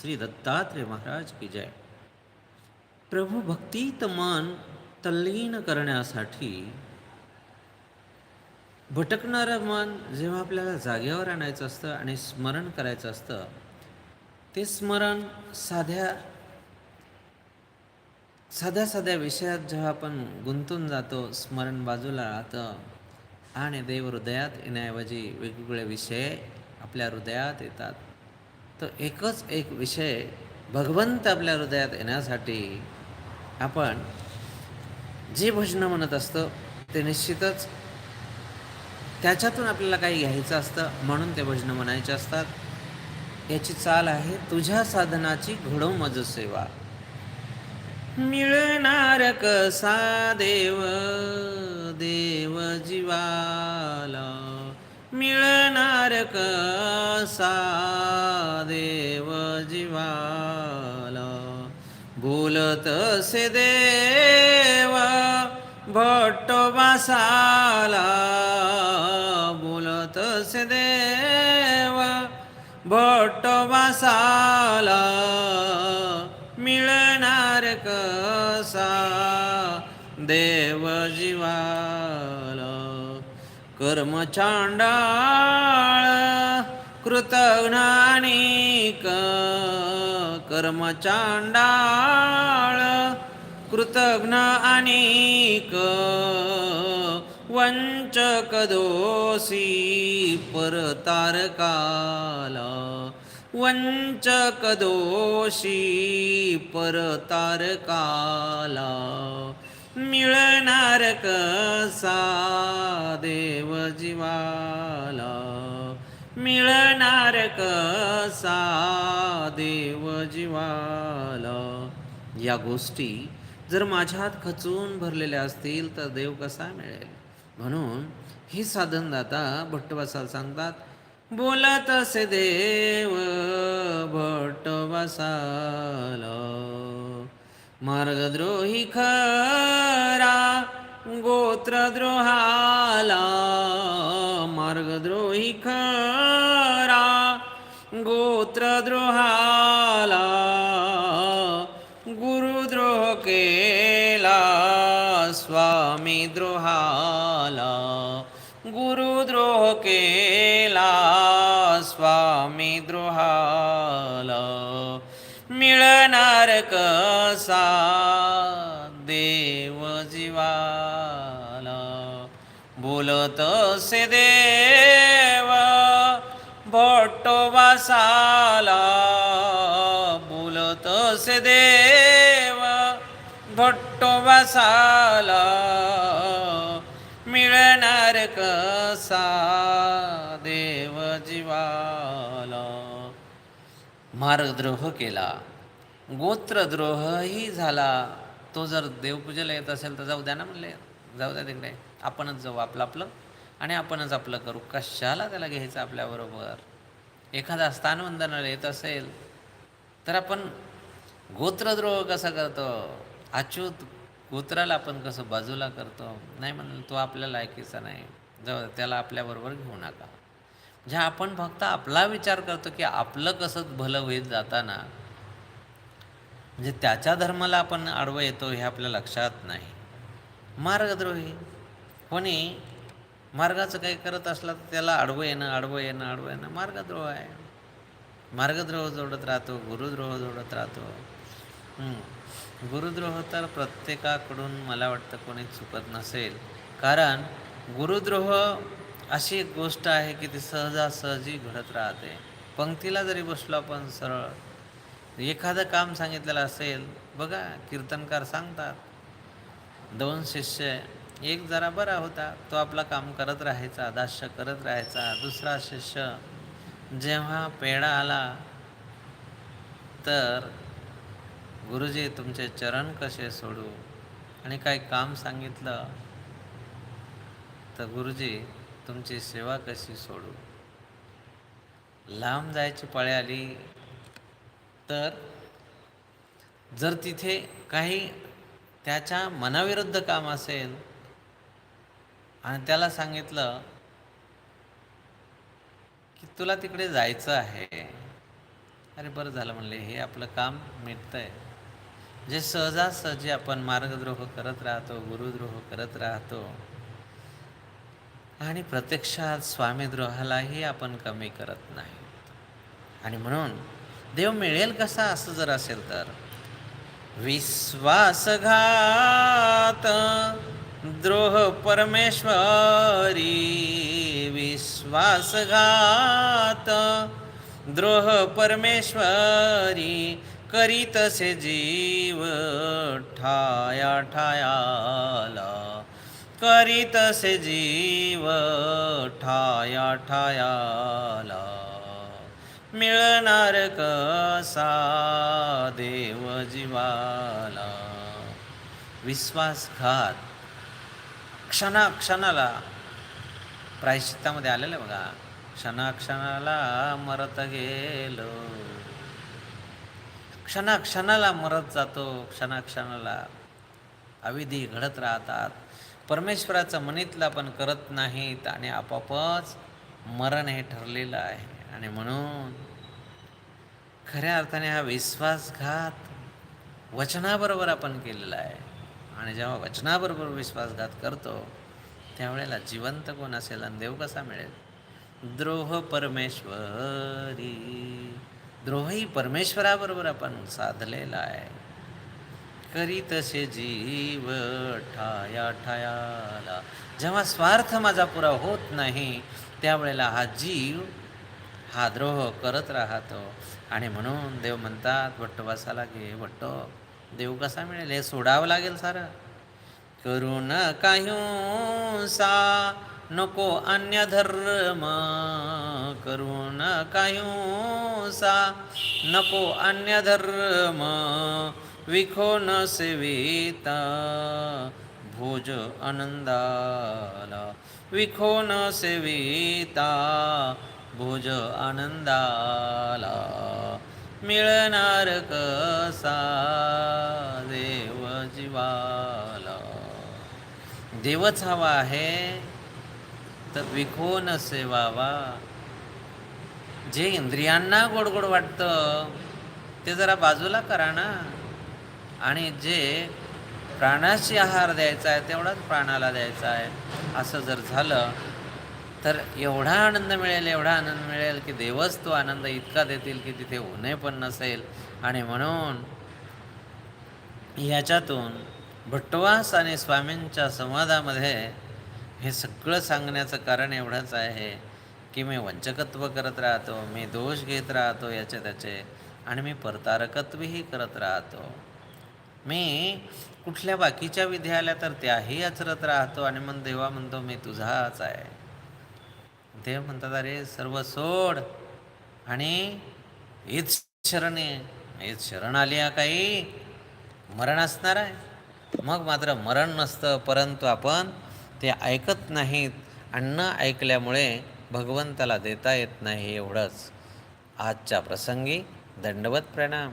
श्री दत्तात्रेय महाराज की जय। प्रभू भक्तीत मन तल्लीन करण्यासाठी भटकणारं मन जेव्हा आपल्याला जागेवर आणायचं असतं आणि स्मरण करायचं असतं ते स्मरण साध्या साध्या साध्या विषयात जेव्हा आपण गुंतून जातो स्मरण बाजूला राहतं आणि देव हृदयात येण्याऐवजी वेगवेगळे विषय आपल्या हृदयात येतात. तर एकच एक विषय भगवंत आपल्या हृदयात येण्यासाठी आपण जे भजनं म्हणत असतं ते निश्चितच त्याच्यातून आपल्याला काही घ्यायचं असतं म्हणून ते भजनं म्हणायचे असतात. याची चाल आहे तुझ्या साधनाची घडो मज सेवा. मिळणार कसा देव देव जीवाला? मिळणार कसा देव जीवाला? बोलत से देव भट्ट बसाला बोलत से देव भट्ट बसाला मिळणार कसा देव जीवाला? कर्मचांडाळ कृतज्ञानिक कर्मचांडाळ कृतघ्न अनेक वंचक दोषी परतारकाला वंचक दोषी परतारकाला मिळणार कसा देव जीवाला मिळणार कसा देव जीवाला? या गोष्टी जर माझ्यात खचून भरलेल्या असतील तर देव कसा मिळेल? म्हणून ही साधनदाता भट्टवासाल सांगतात बोलत असे देव भट्टवासाला मार्गद्रोही खरा गोत्रद्रोहाला मार्गद्रोही खरा. गोत्रद्रोहाला गुरुद्रोह केला स्वामी द्रोहाला गुरुद्रोह केला स्वामी द्रोहाला मिळणार कसा देव जीवा बोलत से देव भट्टो वासाला. बोलत से देव भट्टोवासाला मिळणार कसा देव जीवाला? मार्गद्रोह केला. गोत्रद्रोहही झाला. तो जर देवपूजेला येत असेल तर जाऊ द्या ना म्हणले. जाऊ द्या तिकडे. आपणच जाऊ आपलं आपलं आणि आपणच आपलं करू. कशाला त्याला घ्यायचं आपल्याबरोबर? एखादा स्थानवंदनाला येत असेल तर आपण गोत्रद्रोह कसा करतो? अच्युत गोत्राला आपण कसं बाजूला करतो? नाही म्हणलं तो आपल्या लायकीचा नाही. जाऊ त्याला आपल्याबरोबर घेऊ नका. म्हणजे आपण फक्त आपला विचार करतो की आपलं कसं भलं होईल जाताना. म्हणजे त्याच्या धर्माला आपण आडवं येतो हे आपल्या लक्षात नाही. मार्गद्रोही. कोणी मार्गाचं काही करत असला तर त्याला आडवं येणं आडवं येणं आडवं येणं. मार्गद्रोह आहे. मार्गद्रोह जोडत राहतो गुरुद्रोह जोडत राहतो. गुरुद्रोह तर प्रत्येकाकडून मला वाटतं कोणी चुकत नसेल. कारण गुरुद्रोह अशी एक गोष्ट आहे की ती सहजासहजी घडत राहते. पंक्तीला जरी बसलो आपण सरळ एखादं काम सांगितलेलं असेल बघा कीर्तनकार सांगतात दोन शिष्य एक जरा बरा होता तो आपला काम करत राहायचा दास्य करत राहायचा. दुसरा शिष्य जेव्हा पेढा आला तर गुरुजी तुमचे चरण कसे सोडू? आणि काही काम सांगितलं? तर गुरुजी तुमची सेवा कशी सोडू? लांब जायची पळे आली तर जर तिथे काही त्याच्या मनाविरुद्ध काम असेल आणि त्याला सांगितलं की तुला तिकडे जायचं आहे. अरे बरं झालं म्हणले हे आपलं काम मिटतंय. जे सहजासहजी आपण मार्गद्रोह करत राहतो गुरुद्रोह करत राहतो आणि प्रत्यक्षात स्वामीद्रोहालाही आपण कमी करत नाही. आणि म्हणून देव मिळेल कसा असं जर असेल तर? विश्वासघात द्रोह परमेश्वरी विश्वासघात द्रोह परमेश्वरी करीतसे जीव ठाया ठायाला. करीतसे जीव ठाया ठायाला. मिळणार कसा देव जीवाला? विश्वासघात. क्षणाक्षणाला. प्रायश्चित्तामध्ये आलेलं आहे बघा. क्षणाक्षणाला मरत गेलो. क्षणाक्षणाला मरत जातो. क्षणाक्षणाला अविधी घडत राहतात. परमेश्वराचं मनीतलं आपण करत नाहीत आणि आपापच मरण हे ठरलेलं आहे. आणि म्हणून खऱ्या अर्थाने हा विश्वासघात वचनाबरोबर आपण केलेला आहे. आणि जेव्हा वचनाबरोबर विश्वासघात करतो त्यावेळेला जिवंत कोण असेल आणि देव कसा मिळेल? द्रोह परमेश्वरी. द्रोहही परमेश्वराबरोबर आपण साधलेला आहे. करी तसे जीव ठाया ठायाला. जेव्हा स्वार्थ माझा पुरा होत नाही त्यावेळेला हा जीव हा द्रोह करत राहतो. आणि म्हणून देव म्हणतात भट्टवासाला घे भट्ट देव कसा मिळेल? हे सोडावं लागेल सारं. करून काह्यूसा नको अन्य धर्म. करून काह्यूसा नको अन्य धर्म. विखो न सेविता भोज आनंदाला. विखो न सेविता भोज आनंदाला मिळणार कसा देव जीवाला? देवच हवा आहे तर विखोन सेवावा. जे इंद्रियांना गोड गोड वाटतं ते जरा बाजूला करा ना. आणि जे प्राणाशी आहार द्यायचा आहे तेवढाच प्राणाला द्यायचा आहे. असं जर झालं तर एवढा आनंद मिळेल एवढा आनंद मिळेल की देवच तो आनंद इतका देतील की तिथे उन्हे पण नसेल. आणि म्हणून याच्यातून भट्टवास आणि स्वामींच्या संवादामध्ये हे सगळं सांगण्याचं कारण एवढंच आहे की मी वंचकत्व करत राहतो मी दोष घेत राहतो याचे त्याचे आणि मी परतारकत्वही करत राहतो. मी कुठल्या बाकीच्या विधी आल्या तर त्याही आचरत राहतो आणि मग देवा म्हणतो मी तुझाच आहे. देव म्हणतात अरे सर्व सोड. आणि हेच शरण आहे हेच शरण आली आहे काही. मरण असणार आहे. मग मात्र मरण नसतं परंतु आपण ते ऐकत नाहीत. आणि न ऐकल्यामुळे भगवंताला देता येत नाही एवढंच. आजच्या प्रसंगी दंडवत प्रणाम.